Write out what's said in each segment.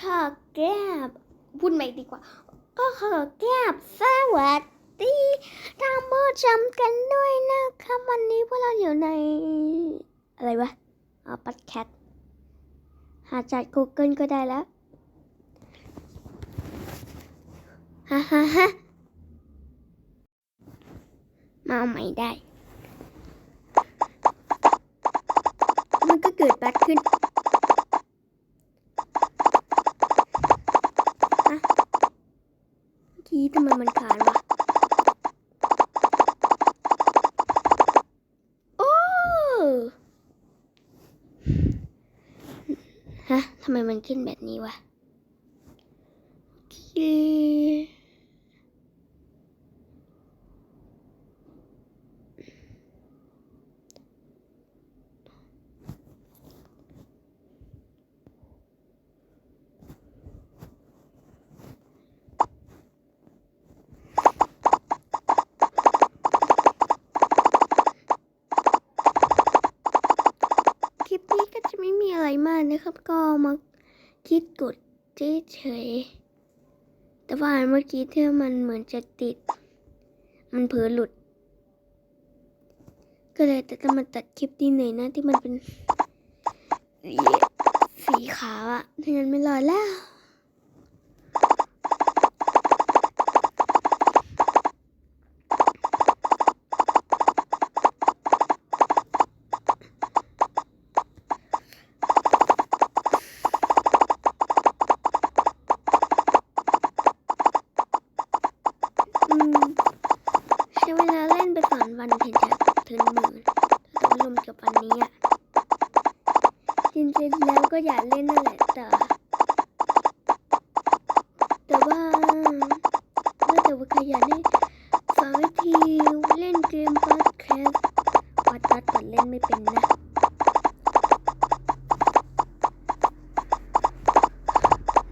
ขอแก้บพูดใหม่ดีกว่า ก็ขอแก้บสวัสดีท่านผู้ชมกันด้วยนะครับวันนี้พวกเราอยู่ใน อะไรวะอ๋อปัดแคทหาจาก Google ก็ได้แล้วฮ่าฮ่าฮ่ามาเอาใหม่ได้ มันก็เกิดบั๊กขึ้นอะเี้ทำไมมันขาดวะโอ้ฮะทำไมมันขึ้นแบบนี้วะ โอเค คลิปนี้ก็จะไม่มีอะไรมาก นะครับ ก็มาคิดกดเฉยแต่ว่าเมื่อกี้ที่มันเหมือนจะติด มันเผลอหลุด ก็เลยแต่ต้องมาตัดคลิปนี้หน่อยนะที่มันเป็นสีสีขาวอะถ้างั้นไม่รอดแล้ว อืมใช้เวลาเล่นไปสองวัน ถึงหมื่นต่ว่ารวมกับวันนี้อะจริงๆแล้วก็อยากเล่นนั่นแหละแต่แต่ว่าถ้าแต่ว่าใครอยากได้สอนวิธีเล่นเกมพอดแคสต์ปัดตัดปัดเล่นไม่เป็นนะ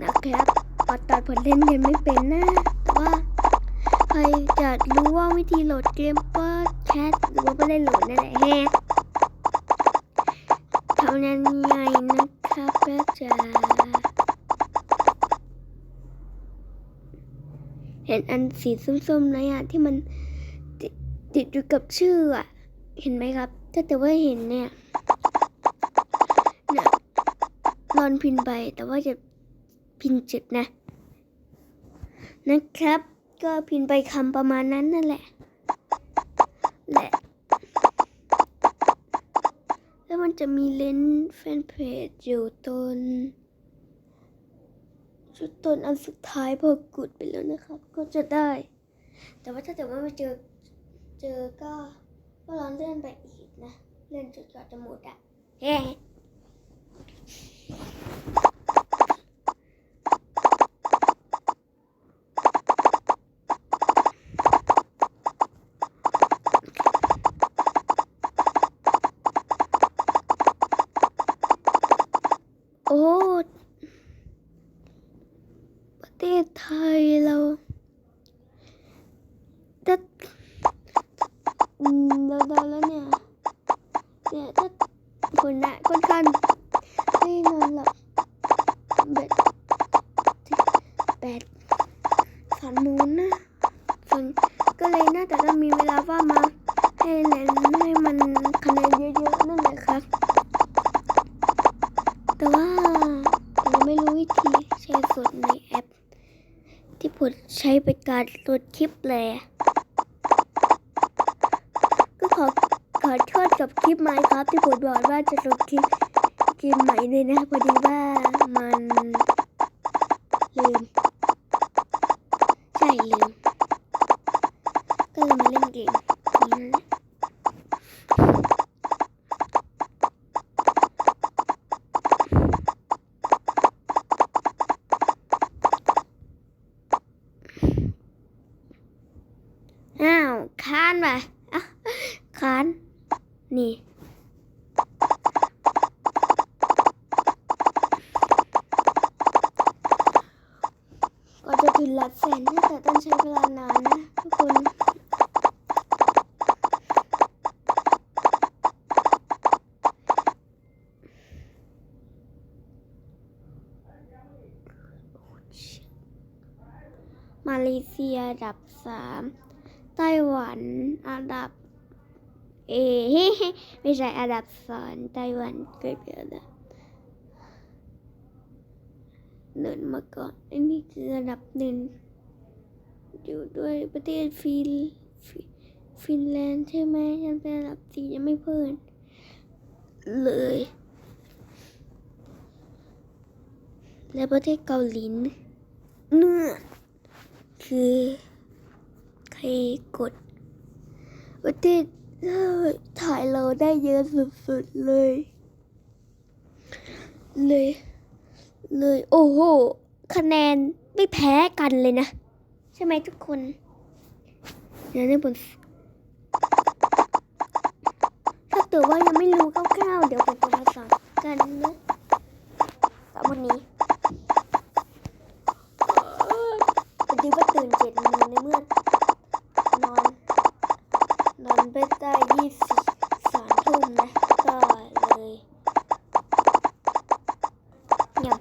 นะครับปัดตัดปัดเล่นยังไม่เป็นนะแต่ว่า ใครอยากรู้ว่าวิธีโหลดเกมก็ แคสหรือว่าไม่ได้โหลดนั่นแหละแฮะเท่านั้นไงนะครับก็จะเห็นอันสีส้มๆนะอะที่มันติดอยู่กับชื่ออะ เห็นไหมครับ ถ้าแต่ว่าเห็นเนี่ยเนี่ยนอนพินไปแต่ว่าจะพินจุดนะ นะครับ ก็พิมพ์ไปคำประมาณนั้นนั่นแหละ แหละ แล้วมัน จะมีเลนส์แฟนเพจอยู่ตนชุดตนอันสุดท้ายพอกดไปแล้วนะครับ ก็จะได้ แต่ว่าถ้าแต่ว่าไม่เจอเจอก็ก็ลองเลื่อนไปอีกนะ เลื่อนจุดกว่าจะหมดอะ โอ้ ประ เทศไทยเราถ้าเราเดาแล้วเนี่ย เนี่ยถ้าคนน่ะค่อนข้างไม่นอนหลับแบบแปดฝันมูนนะฝันก็เลยน่าจะต้องมีเวลาว่ามาให้เล่นให้มันคะแนนเยอะๆนั่นแหละครับ แต่ว่ายังไม่รู้วิธีใช้สดในแอป ที่ผม ใช้เป็นการโหลดคลิปเลยก็ขอขอโทษกับคลิปไหมครับ ที่ผมบอกว่าจะโหลดคลิปเกมใหม่เลยนะพอดีว่ามันลืมใช่ลืมก็เลยมาเล่นเกมนี้นั่นแหละ อ้าว ค้านว่ะอะค้าน นี่ ก็จะถึงหลักแสนนะแต่ต้องใช้เวลานานนะทุกคนมาเลเซียดับสาม ไต้หวันอันดับ เอไม่ใช่อันดับสองไต้หวันเกิดเกิดแล้วเดินมาก่อนอันนี้คืออันดับหนึ่งอยู่ด้วยประเทศฟินฟิฟินแลนด์ใช่ไหมยังเป็นอันดับสี่ยังไม่เพิ่มเลยและประเทศเกาหลีเนื้อคือ ครกดประเทศถ่ายเราได้เยอะสุดๆเลย เลย เลย โอ้โห คะแนนไม่แพ้กันเลยนะ ใช่ไหมทุกคนเดี๋ยวในบนถ้าเกิดว่ายังไม่รู้คร่าวๆเดี๋ยวผมจะมาสอนกันนะสำหรับวันนี้ พอดีว่าตื่นเจ็ดโมงในเมื่อนอน นอนไปได้ยี่สิบสามทุ่มนะ ก็เลยเงียบ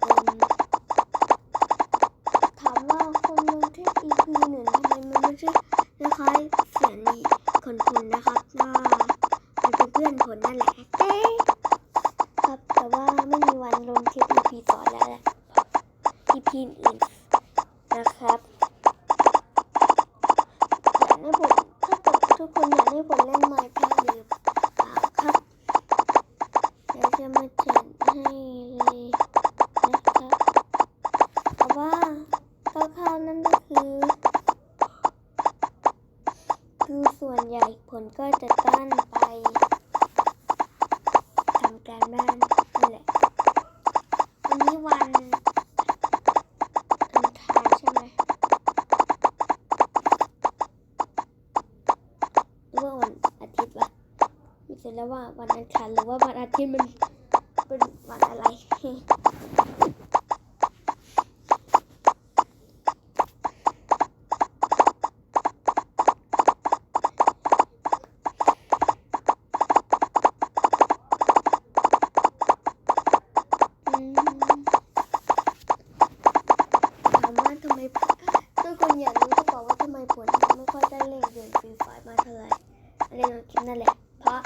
เอิ่มถามว่าคนลงที่ EP หนึ่งทำไมมันไม่ใช่คล้ายๆเสียงนี้คนคุณนะครับว่ามันเป็นเพื่อนผลนั่นแหละเอ๊ะครับแต่ว่า ไม่มีวันลงคลิป EP สอแล้วแหละ EP อื่นนะครับอยากให้ผมถ้าเกิดทุกคนอยากให้ผมเล่นไมค์แพหรือเปล่าครับเดี๋ยวจะมาจัดให้เลยนะครับแต่ว่าคร่าวๆนั่นก็คือ คือส่วนใหญ่ผลก็จะตั้นไปทำการบ้านนั่นแหละ วันนี้วันอังคารใช่ไหมหรือว่าวันอาทิตย์วะไม่ใช่ แล้วว่าวันอังคารหรือว่าวันอาทิตย์มันเป็นวันอะไรอืมทำไมทุกคนอยากรู้ก็บอกว่าทำไมผลไม่ค่อยได้เล่นเกมฟรีไฟมาเท่าไหร่เล่นคลิปนั่นแหละ เพราะ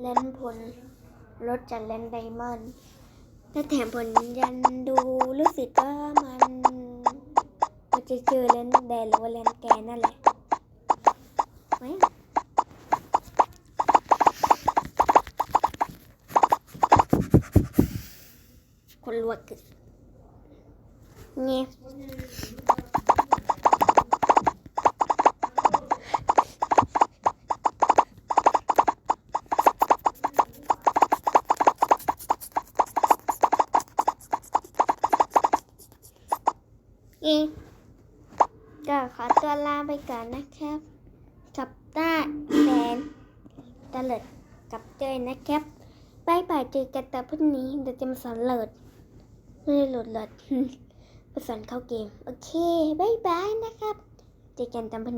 เล่นผลลด จากเล่นไดมอนด์และแถมผลยันดูรู้สึกว่ามันมันจะเจอเล่นแดนหรือว่าเล่นแกนนั่นแหละไหมคนลวกกึกเงี้ยเองก็ขอ ตัวลาไปก่อนนะครับกับต้าแฟนตะเลิดกับเจยนะครับบายบายเจอกันแต่พรุ่งนี้เดี๋ยวจะมาสอนเลิศไม่ได้หลดเลิศมาสอนเข้าเกม โอเคบายบายนะครับ เจอกันตามพัน